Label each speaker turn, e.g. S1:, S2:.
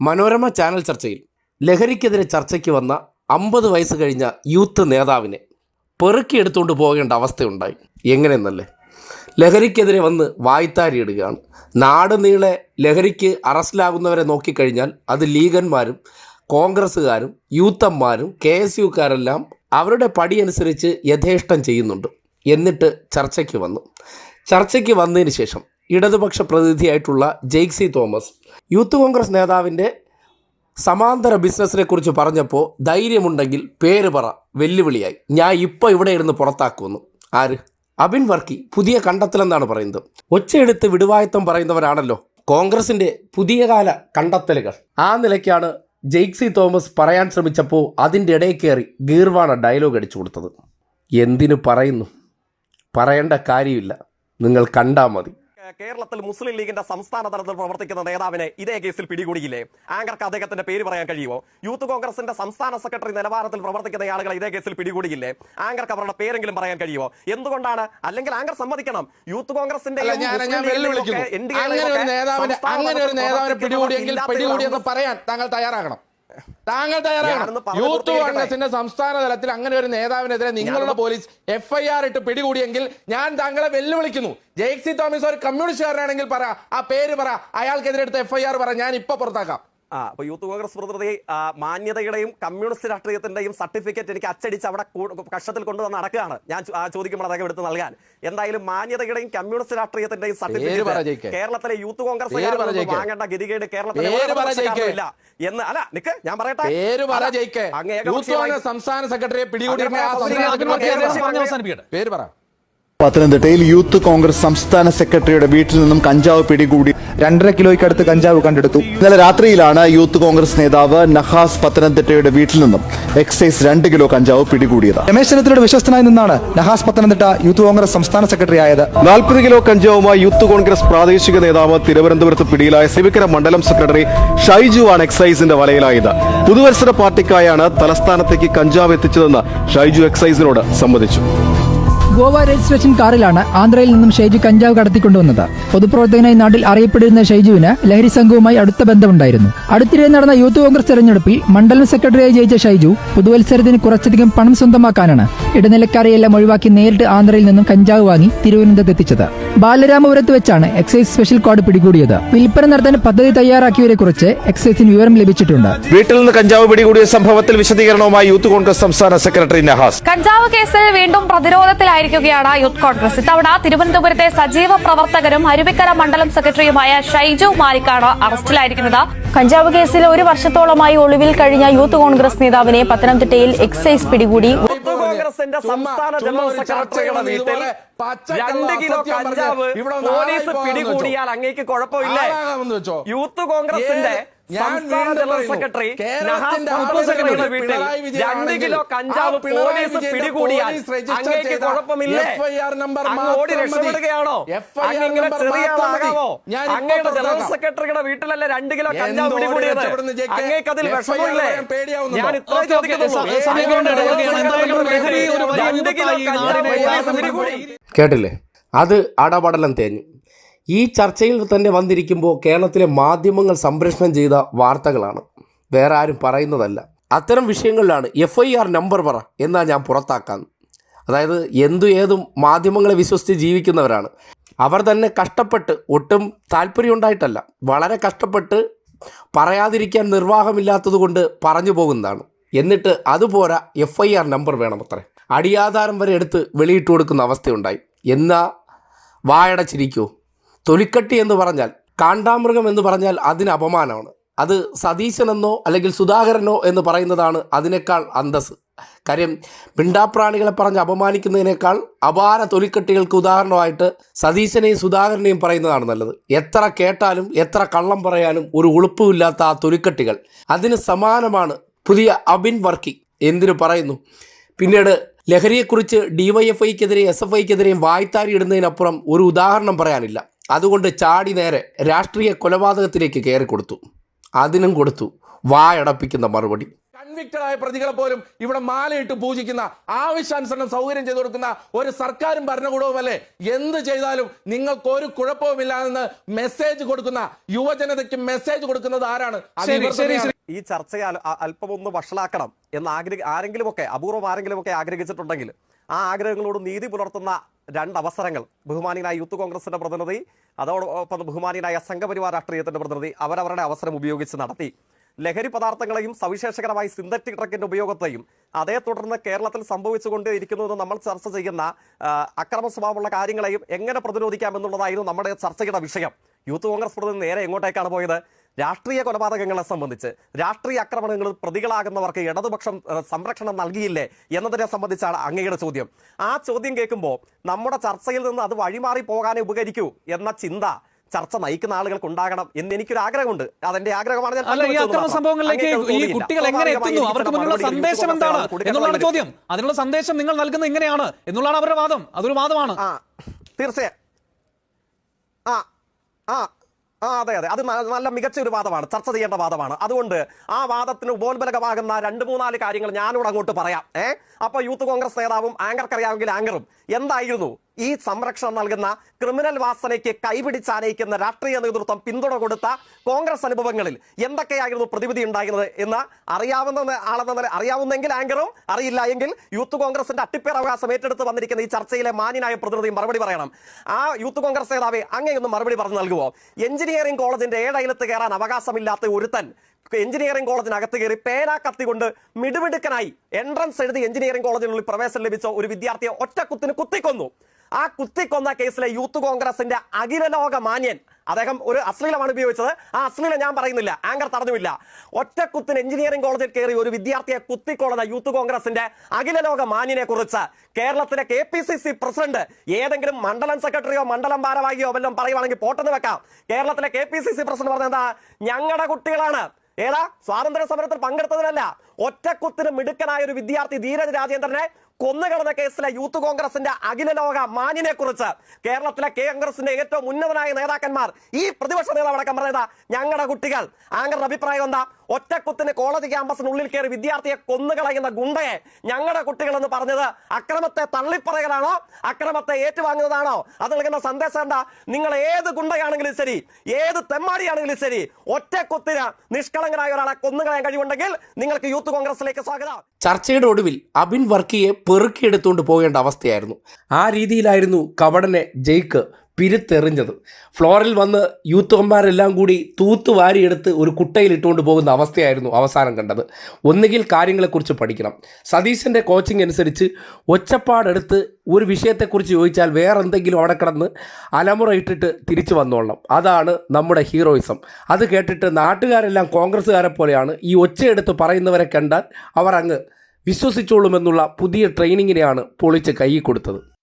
S1: Manorama channel ചർച്ചയിൽ ലഹരിക്കെതിരെ ചർച്ചയ്ക്ക് വന്ന അമ്പത് വയസ്സ് കഴിഞ്ഞ യൂത്ത് നേതാവിനെ പെറുക്കിയെടുത്തുകൊണ്ട് പോകേണ്ട അവസ്ഥയുണ്ടായി. എങ്ങനെയെന്നല്ലേ? ലഹരിക്കെതിരെ വന്ന് വായ്ത്താരിയിടുകയാണ്. നാട് നീളെ ലഹരിക്ക് അറസ്റ്റിലാകുന്നവരെ നോക്കിക്കഴിഞ്ഞാൽ അത് ലീഗന്മാരും കോൺഗ്രസ്സുകാരും യൂത്തന്മാരും കെ എസ് യുക്കാരെല്ലാം അവരുടെ പടി അനുസരിച്ച് യഥേഷ്ടം ചെയ്യുന്നുണ്ട്. എന്നിട്ട് ചർച്ചയ്ക്ക് വന്നു. ചർച്ചയ്ക്ക് വന്നതിന് ശേഷം ഇടതുപക്ഷ പ്രതിനിധിയായിട്ടുള്ള ജെയ്ക്സി തോമസ്. യൂത്ത് കോൺഗ്രസ് നേതാവിന്റെ സമാന്തര ബിസിനസ്സിനെ കുറിച്ച് പറഞ്ഞപ്പോൾ ധൈര്യമുണ്ടെങ്കിൽ പേര് പറ വെല്ലുവിളിയായി. ഞാൻ ഇപ്പോൾ ഇവിടെ ഇരുന്ന് പുറത്താക്കുമെന്ന് ആര്? അബിൻ വർക്കി പുതിയ കണ്ടെത്തലെന്നാണ് പറയുന്നത്. ഒച്ചയെടുത്ത് വിടുവായത്വം പറയുന്നവരാണല്ലോ കോൺഗ്രസിന്റെ പുതിയ കാല കണ്ടെത്തലുകൾ. ആ നിലയ്ക്കാണ് ജെയ്ക്സി തോമസ് പറയാൻ ശ്രമിച്ചപ്പോൾ അതിന്റെ ഇടയിൽ കയറി ഗീർവാണ ഡയലോഗ് അടിച്ചു കൊടുത്തത്. എന്തിനു പറയുന്നു? പറയേണ്ട കാര്യമില്ല. നിങ്ങൾ കണ്ടാൽ മതി.
S2: കേരളത്തിൽ മുസ്ലിം ലീഗിന്റെ സംസ്ഥാന തലത്തിൽ പ്രവർത്തിക്കുന്ന നേതാവിനെ ഇതേ കേസിൽ പിടികൂടിയില്ലേ? ആങ്കർക്ക് അദ്ദേഹത്തിന്റെ പേര് പറയാൻ കഴിയുമോ? യൂത്ത് കോൺഗ്രസിന്റെ സംസ്ഥാന സെക്രട്ടറി നിലവാരത്തിൽ പ്രവർത്തിക്കുന്ന ആളുകളെ ഇതേ കേസിൽ പിടികൂടിയില്ലേ? ആങ്കർക്ക് അവരുടെ പേരെങ്കിലും പറയാൻ കഴിയുമോ? എന്തുകൊണ്ടാണ്? അല്ലെങ്കിൽ ആങ്കർ സമ്മതിക്കണം. യൂത്ത് കോൺഗ്രസിന്റെ
S3: അങ്ങനെ ഒരു നേതാവിനെ പിടികൂടിയെങ്കിൽ പിടികൂടിയെന്ന് പറയാൻ താങ്കൾ തയ്യാറാകണം. താങ്കൾ
S2: തയ്യാറാണ്
S3: യൂത്ത്. കോൺഗ്രസിന്റെ സംസ്ഥാന തലത്തിൽ അങ്ങനെ ഒരു നേതാവിനെതിരെ നിങ്ങളുടെ പോലീസ് എഫ്ഐആർ ഇട്ട് പിടികൂടിയെങ്കിൽ ഞാൻ താങ്കളെ വെല്ലുവിളിക്കുന്നു. ജയ്സി തോമസ് ഒരു കമ്മ്യൂണിസ്റ്റുകാരനാണെങ്കിൽ പറ ആ പേര് പറ അയാൾക്കെതിരെ എടുത്ത എഫ്ഐആർ പറ ഞാൻ ഇപ്പൊ പുറത്താക്കാം.
S2: ആ അപ്പൊ യൂത്ത് കോൺഗ്രസ് പ്രതിനിധി മാന്യതയുടെയും കമ്മ്യൂണിസ്റ്റ് രാഷ്ട്രീയത്തിന്റെയും സർട്ടിഫിക്കറ്റ് എനിക്ക് അച്ചടിച്ച് അവിടെ കക്ഷത്തിൽ കൊണ്ടുവന്ന് നടക്കുകയാണ്. ഞാൻ ആ ചോദിക്കുമ്പോൾ അതൊക്കെ എടുത്ത് നൽകാൻ. എന്തായാലും മാന്യതയുടെയും കമ്മ്യൂണിസ്റ്റ് രാഷ്ട്രീയത്തിന്റെയും സർട്ടിഫിക്കറ്റ് കേരളത്തിലെ യൂത്ത് കോൺഗ്രസ് വാങ്ങേണ്ട ഗതികേട് കേരളത്തിലെ
S3: പേര്
S2: ഒരു
S3: പറ ജയിക്ക്.
S2: എന്ന്. അല്ല നിക്ക് ഞാൻ പറയട്ടെ.
S3: പേര് പറ
S2: അല്ല,
S3: യൂത്ത് കോൺഗ്രസ് സംസ്ഥാന സെക്രട്ടറിയെ പിടികൂടി
S4: പത്തനംതിട്ടയിൽ യൂത്ത് കോൺഗ്രസ് സംസ്ഥാന സെക്രട്ടറിയുടെ വീട്ടിൽ നിന്നും കഞ്ചാവ് പിടികൂടി
S5: രണ്ടര കിലോയ്ക്കടുത്ത് കഞ്ചാവ് കണ്ടെടുത്തു.
S4: ഇന്നലെ രാത്രിയിലാണ് യൂത്ത് കോൺഗ്രസ് നേതാവ് നഹാസ് പത്തനംതിട്ടയുടെ വീട്ടിൽ നിന്നും എക്സൈസ് രണ്ട് കിലോ കഞ്ചാവ് പിടികൂടിയത്.
S5: രമേശ് ചെന്നിത്തലയുടെ വിശ്വസ്തനായി നിന്നാണ് നഹാസ് പത്തനംതിട്ട യൂത്ത് കോൺഗ്രസ് സംസ്ഥാന സെക്രട്ടറി ആയത്.
S6: നാൽപ്പത് കിലോ കഞ്ചാവുമായി യൂത്ത് കോൺഗ്രസ് പ്രാദേശിക നേതാവ് തിരുവനന്തപുരത്ത് പിടിയിലായ സിവിക്കര മണ്ഡലം സെക്രട്ടറി ഷൈജു ആണ് എക്സൈസിന്റെ വലയിലായത്. പുതുവത്സര പാർട്ടിക്കായാണ് തലസ്ഥാനത്തേക്ക് കഞ്ചാവ് എത്തിച്ചതെന്ന് ഷൈജു എക്സൈസിനോട് സമ്മതിച്ചു.
S7: ഗോവ രജിസ്ട്രേഷൻ കാറിലാണ് ആന്ധ്രയിൽ നിന്നും ഷൈജു കഞ്ചാവ് കടത്തിക്കൊണ്ടുവന്നത്. പൊതുപ്രവർത്തകനായി നാട്ടിൽ അറിയപ്പെട്ടിരുന്ന ഷൈജുവിന് ലഹരി സംഘവുമായി അടുത്ത ബന്ധമുണ്ടായിരുന്നു. അടുത്തിടെ നടന്ന യൂത്ത് കോൺഗ്രസ് തെരഞ്ഞെടുപ്പിൽ മണ്ഡലം സെക്രട്ടറിയായി ജയിച്ച ഷൈജു പുതുവത്സരത്തിന് കുറച്ചധികം പണം സ്വന്തമാക്കാനാണ് ഇടനിലക്കാരെയെല്ലാം ഒഴിവാക്കി നേരിട്ട് ആന്ധ്രയിൽ നിന്നും കഞ്ചാവ് വാങ്ങി തിരുവനന്തപുരത്ത് എത്തിച്ചത്. ബാലരാമപുരത്ത് വെച്ചാണ് എക്സൈസ് സ്പെഷ്യൽ സ്ക്വാഡ് പിടികൂടിയത്. വിൽപ്പന നടത്താൻ പദ്ധതി തയ്യാറാക്കിയവരെ കുറിച്ച് എക്സൈസിന് വിവരം ലഭിച്ചിട്ടുണ്ട്.
S6: വീട്ടിൽ നിന്ന് കഞ്ചാവ് പിടികൂടിയ സംഭവത്തിൽ വിശദീകരണവുമായി യൂത്ത് കോൺഗ്രസ് സംസ്ഥാന സെക്രട്ടറി നഹാസ്.
S8: കഞ്ചാവ് കേസിൽ വീണ്ടും പ്രതിരോധത്തിലായിരിക്കുകയാണ് യൂത്ത് കോൺഗ്രസ്. ഇത്തവണ തിരുവനന്തപുരത്തെ സജീവ പ്രവർത്തകരും അരുവിക്കര മണ്ഡലം സെക്രട്ടറിയുമായ ഷൈജു മാലിക്കാണ് അറസ്റ്റിലായിരിക്കുന്നത്.
S9: കഞ്ചാവ് കേസിൽ ഒരു വർഷത്തോളമായി ഒളിവിൽ കഴിഞ്ഞ യൂത്ത് കോൺഗ്രസ് നേതാവിനെ പത്തനംതിട്ടയിൽ എക്സൈസ് പിടികൂടി.
S2: യൂത്ത് കോൺഗ്രസിന്റെ സംസ്ഥാന
S3: ചുമ്മാ
S2: ജനറൽ സെക്രട്ടറിയുടെ വീട്ടിൽ രണ്ട് കിലോ കഞ്ചാവ് പോലീസ് പിടികൂടിയാൽ അങ്ങേക്ക് കുഴപ്പമില്ല യൂത്ത് കോൺഗ്രസിന്റെ സംസ്ഥാന ജനറൽ. സെക്രട്ടറി സെക്രട്ടറിയുടെ
S3: സെക്രട്ടറി
S2: വീട്ടിൽ രണ്ട് കിലോ കഞ്ചാവ് പോലീസ് പിടികൂടിയാൽ
S3: രജിസ്റ്റർ
S2: അങ്ങേക്ക് കുഴപ്പമില്ലേ? ഓടി രക്ഷപ്പെടുകയാണോ?
S3: FIR
S2: അങ്ങ്
S3: നമ്പർ
S2: ചെറിയ
S3: മാത്രം ഞാൻ ഇപ്പോ
S2: അങ്ങയുടെ ജനറൽ. സെക്രട്ടറിയുടെ വീട്ടിലല്ലേ രണ്ട് കിലോ കഞ്ചാവ് പിടികൂടിയത്. അങ്ങേക്ക് അതിൽ വിഷമമില്ലേ ഞാൻ ഇത്ര ചോദിക്കുന്നു.
S1: കേട്ടില്ലേ? അത് അടപടലം തേഞ്ഞു. ഈ ചർച്ചയിൽ തന്നെ വന്നിരിക്കുമ്പോൾ കേരളത്തിലെ മാധ്യമങ്ങൾ സംപ്രേഷണം ചെയ്ത വാർത്തകളാണ്. വേറെ ആരും പറയുന്നതല്ല. അത്തരം വിഷയങ്ങളിലാണ് എഫ് ഐ ആർ നമ്പർ പറ എന്നാണ് ഞാൻ പുറത്താക്കാൻ. അതായത് എന്തു ഏതും മാധ്യമങ്ങളെ വിശ്വസിച്ച് ജീവിക്കുന്നവരാണ്. അവർ തന്നെ കഷ്ടപ്പെട്ട് ഒട്ടും താല്പര്യമുണ്ടായിട്ടല്ല. വളരെ കഷ്ടപ്പെട്ട് പറയാതിരിക്കാൻ നിർവാഹമില്ലാത്തത് കൊണ്ട് പറഞ്ഞു പോകുന്നതാണ്. എന്നിട്ട് അതുപോരാ എഫ് ഐ ആർ നമ്പർ വേണം വേണമത്രേ. അടിയാധാരം വരെ എടുത്ത് വെളിയിട്ട് കൊടുക്കുന്ന അവസ്ഥയുണ്ടായി. എന്നാ വായടച്ചിരിക്കുമോ തൊലിക്കട്ടി എന്ന് പറഞ്ഞാൽ കാണ്ടാമൃഗം എന്ന് പറഞ്ഞാൽ അതിന് അപമാനമാണ്. അത് സതീശനെന്നോ അല്ലെങ്കിൽ സുധാകരനോ എന്ന് പറയുന്നതാണ് അതിനേക്കാൾ അന്തസ് കാര്യം പിണ്ടാപ്രാണികളെ പറഞ്ഞ് അപമാനിക്കുന്നതിനേക്കാൾ അപാര തൊലിക്കെട്ടികൾക്ക് ഉദാഹരണമായിട്ട് സതീശനെയും സുധാകരനെയും പറയുന്നതാണ് നല്ലത്. എത്ര കേട്ടാലും എത്ര കള്ളം പറയാനും ഒരു ഉളുപ്പുമില്ലാത്ത ആ തൊലിക്കെട്ടികൾ അതിന് സമാനമാണ് പുതിയ അബിൻ വർക്കി. എന്തിനു പറയുന്നു? പിന്നീട് ലഹരിയെക്കുറിച്ച് ഡി വൈ എഫ് ഐക്കെതിരെയും എസ് എഫ് ഐക്കെതിരെയും വായ്ത്താരി ഇടുന്നതിനപ്പുറം ഒരു ഉദാഹരണം പറയാനില്ല. അതുകൊണ്ട് ചാടി നേരെ രാഷ്ട്രീയ കൊലപാതകത്തിലേക്ക് കയറി കൊടുത്തു. അതിനും കൊടുത്തു. വായടപ്പിക്കുന്ന മറുപടി.
S3: കൺവിക്റ്റഡ് ആയ പ്രതികളെ പോലും ഇവിടെ മാലയിട്ട് പൂജിക്കുന്ന ആവശ്യാനുസരണം സൗകര്യം ചെയ്തു കൊടുക്കുന്ന ഒരു സർക്കാരും ഭരണകൂടവും ഭരണകൂടവുമല്ലേ? എന്ത് ചെയ്താലും നിങ്ങൾക്ക് ഒരു കുഴപ്പവുമില്ല മെസ്സേജ് കൊടുക്കുന്ന യുവജനതയ്ക്ക് മെസ്സേജ് കൊടുക്കുന്നത് ആരാണ്.
S2: ഈ അ- അല്പം ഒന്ന് വഷളാക്കണം എന്ന് ആഗ്രഹ ആരെങ്കിലുമൊക്കെ അപൂർവം ആരെങ്കിലുമൊക്കെ ആഗ്രഹിച്ചിട്ടുണ്ടെങ്കിൽ ആ ആഗ്രഹങ്ങളോട് നീതി പുലർത്തുന്ന രണ്ട് അവസരങ്ങൾ ബഹുമാനിയനായ യൂത്ത് കോൺഗ്രസിന്റെ പ്രതിനിധി അതോടൊപ്പം ബഹുമാനിയനായ സംഘപരിവാർ രാഷ്ട്രീയത്തിന്റെ പ്രതിനിധി അവരവരുടെ അവസരം ഉപയോഗിച്ച് നടത്തി. ലഹരി പദാർത്ഥങ്ങളെയും സവിശേഷകരമായി സിന്തറ്റിക് ഡ്രഗിന്റെ ഉപയോഗത്തെയും അതേ തുടർന്ന് കേരളത്തിൽ സംഭവിച്ചുകൊണ്ടേയിരിക്കുന്നത് നമ്മൾ ചർച്ച ചെയ്യുന്ന അക്രമ സ്വഭാവമുള്ള കാര്യങ്ങളെയും എങ്ങനെ പ്രതിരോധിക്കാമെന്നുള്ളതായിരുന്നു നമ്മുടെ ചർച്ചയുടെ വിഷയം. യൂത്ത് കോൺഗ്രസ് പ്രതിനിധി നേരെ എങ്ങോട്ടേക്കാണ് പോയത്? രാഷ്ട്രീയ കൊലപാതകങ്ങളെ സംബന്ധിച്ച് രാഷ്ട്രീയ ആക്രമണങ്ങളിൽ പ്രതികളാകുന്നവർക്ക് ഇടതുപക്ഷം സംരക്ഷണം നൽകിയില്ലേ എന്നതിനെ സംബന്ധിച്ചാണ് അങ്ങയുടെ ചോദ്യം. ആ ചോദ്യം കേൾക്കുമ്പോൾ നമ്മുടെ ചർച്ചയിൽ നിന്ന് അത് വഴിമാറി പോകാനേ ഉപകരിക്കൂ എന്ന ചിന്ത ചർച്ച നയിക്കുന്ന ആളുകൾക്ക് ഉണ്ടാകണം എന്ന് എനിക്കൊരു ആഗ്രഹമുണ്ട്. അതെന്റെ ആഗ്രഹമാണ് ഞാൻ
S10: സംഭവങ്ങളിലേക്ക് ഈ കുട്ടികൾ എങ്ങനെ എത്തുന്നു? അവർക്ക് മുന്നിലുള്ള സന്ദേശം എന്താണ്? എന്നുള്ളതാണ് ചോദ്യം. അതിനുള്ള സന്ദേശം നിങ്ങൾ നൽകുന്നത് ഇങ്ങനെയാണ്. എന്നുള്ളതാണ് അവരുടെ വാദം. അതൊരു വാദമാണ്.
S2: തീർച്ചയായും. ആ ആ ആ അതെ അതെ. അത് നല്ല മികച്ച ഒരു വാദമാണ്. ചർച്ച ചെയ്യേണ്ട വാദമാണ്. അതുകൊണ്ട് ആ വാദത്തിന് ഉപോത്ബലകമാകുന്ന രണ്ട് മൂന്നാൽ കാര്യങ്ങൾ ഞാനിവിടെ അങ്ങോട്ട് പറയാം. ഏ? അപ്പൊ യൂത്ത് കോൺഗ്രസ് നേതാവും ആങ്കർക്കറിയാമെങ്കിൽ ആങ്കറും. എന്തായിരുന്നു? ഈ സംരക്ഷണം നൽകുന്ന ക്രിമിനൽ വാസനയ്ക്ക് കൈപിടിച്ചാനയിക്കുന്ന രാഷ്ട്രീയ നേതൃത്വം പിന്തുണ കൊടുത്ത കോൺഗ്രസ് അനുഭവങ്ങളിൽ എന്തൊക്കെയായിരുന്നു പ്രതിവിധി ഉണ്ടായിരുന്നത് എന്ന് അറിയാവുന്ന ആളെന്ന അറിയാവുന്നെങ്കിൽ ആങ്കറും അറിയില്ല എങ്കിൽ യൂത്ത് കോൺഗ്രസിന്റെ അട്ടിപ്പേർ അവകാശം ഏറ്റെടുത്ത് വന്നിരിക്കുന്ന ഈ ചർച്ചയിലെ മാന്യനായ പ്രതിനിധി മറുപടി പറയണം. ആ യൂത്ത് കോൺഗ്രസ് നേതാവെ അങ്ങനെയൊന്ന് മറുപടി പറഞ്ഞു നൽകുമോ എഞ്ചിനീയറിംഗ് കോളേജിന്റെ ഏഴയിലത്ത് കയറാൻ അവകാശമില്ലാത്ത ഒരുത്തൻ എഞ്ചിനീയറിംഗ് കോളേജിനകത്ത് കയറി പേന കത്തിക്കൊണ്ട് മിടുമിടുക്കനായി എൻട്രൻസ് എഴുതി എഞ്ചിനീയറിംഗ് കോളേജിനുള്ളിൽ പ്രവേശനം ലഭിച്ച ഒരു വിദ്യാർത്ഥിയെ ഒറ്റക്കുത്തിന് കുത്തിക്കൊന്നു. ആ കുത്തിക്കൊന്ന കേസിലെ യൂത്ത് കോൺഗ്രസിന്റെ അഖില ലോക മാന്യൻ അദ്ദേഹം ഒരു അശ്ലീലമാണ് ഉപയോഗിച്ചത്. ആ അശ്ലീലം ഞാൻ പറയുന്നില്ല ആങ്കർ തടഞ്ഞുമില്ല. ഒറ്റക്കുത്തിന് എഞ്ചിനീയറിംഗ് കോളേജിൽ കയറി ഒരു വിദ്യാർത്ഥിയെ കുത്തിക്കൊള്ളുന്ന യൂത്ത് കോൺഗ്രസിന്റെ അഖില ലോക മാന്യനെ കുറിച്ച് കേരളത്തിലെ K P C C president ഏതെങ്കിലും മണ്ഡലം സെക്രട്ടറിയോ മണ്ഡലം ഭാരവാഹിയോ വല്ലതും പറയുവാണെങ്കിൽ പോട്ടെന്ന് വെക്കാം. കേരളത്തിലെ K P C C president പറഞ്ഞ എന്താ? ഞങ്ങളുടെ കുട്ടികളാണ്. ഏതാ? സ്വാതന്ത്ര്യ സമരത്തിൽ പങ്കെടുത്തതിനല്ല ഒറ്റക്കുത്തിന് മിടുക്കനായ ഒരു വിദ്യാർത്ഥി ധീരജ് രാജേന്ദ്രനെ കൊന്നുകളഞ്ഞ കേസിലെ യൂത്ത് കോൺഗ്രസിന്റെ അഖില ലോക മാന്യനെ കുറിച്ച് കേരളത്തിലെ കോൺഗ്രസിന്റെ ഏറ്റവും ഉന്നതനായ നേതാക്കന്മാർ ഈ പ്രതിപക്ഷ നേതാവ് അടക്കം പറഞ്ഞതാ ഞങ്ങളുടെ കുട്ടികൾ. ആങ്കറുടെ അഭിപ്രായം എന്താ? ഒറ്റക്കുത്തിന് കോളേജ് ക്യാമ്പസിനുള്ളിൽ കയറി വിദ്യാർത്ഥിയെ കൊന്നുകളയുന്ന ഗുണ്ടയെ ഞങ്ങളുടെ കുട്ടികൾ എന്ന് പറഞ്ഞത് അക്രമത്തെ തള്ളിപ്പറയലാണോ? അക്രമത്തെ ഏറ്റുവാങ്ങുന്നതാണോ? അത് നൽകുന്ന സന്ദേശം എന്താ? നിങ്ങൾ ഏത് ഗുണ്ടയാണെങ്കിലും ശരി ഏത് തെമ്മാടിയാണെങ്കിലും ശരി ഒറ്റക്കുത്തിന് നിഷ്കളങ്കരായ ഒരാളെ കൊന്നുകളയാൻ കഴിവുണ്ടെങ്കിൽ നിങ്ങൾക്ക് യൂത്ത് കോൺഗ്രസിലേക്ക് സ്വാഗതം.
S1: ചർച്ചയുടെ ഒടുവിൽ അബിൻ വർക്കിയെ പെറുക്കിയെടുത്തുകൊണ്ട് പോകേണ്ട അവസ്ഥയായിരുന്നു. ആ രീതിയിലായിരുന്നു കവടനെ ജയ്ക്ക് പിരുത്തെറിഞ്ഞത്. ഫ്ലോറിൽ വന്ന് യൂത്തുകന്മാരെല്ലാം കൂടി തൂത്തുവാരിയെടുത്ത് ഒരു കുട്ടയിൽ ഇട്ടുകൊണ്ട് പോകുന്ന അവസ്ഥയായിരുന്നു അവസാനം കണ്ടത്. ഒന്നുകിൽ കാര്യങ്ങളെക്കുറിച്ച് പഠിക്കണം. സതീശന്റെ കോച്ചിങ് അനുസരിച്ച് ഒച്ചപ്പാടെടുത്ത് ഒരു വിഷയത്തെക്കുറിച്ച് ചോദിച്ചാൽ വേറെ എന്തെങ്കിലും അവിടെ കിടന്ന് അലമുറ ഇട്ടിട്ട് തിരിച്ചു വന്നോളണം. അതാണ് നമ്മുടെ ഹീറോയിസം. അത് കേട്ടിട്ട് നാട്ടുകാരെല്ലാം കോൺഗ്രസ്സുകാരെ പോലെയാണ് ഈ ഒച്ചയെടുത്ത് പറയുന്നവരെ കണ്ടാൽ അവർ അങ്ങ് വിശ്വസിച്ചോളുമെന്നുള്ള പുതിയ ട്രെയിനിങ്ങിനെയാണ് പൊളിച്ച് കൈ കൊടുത്തത്.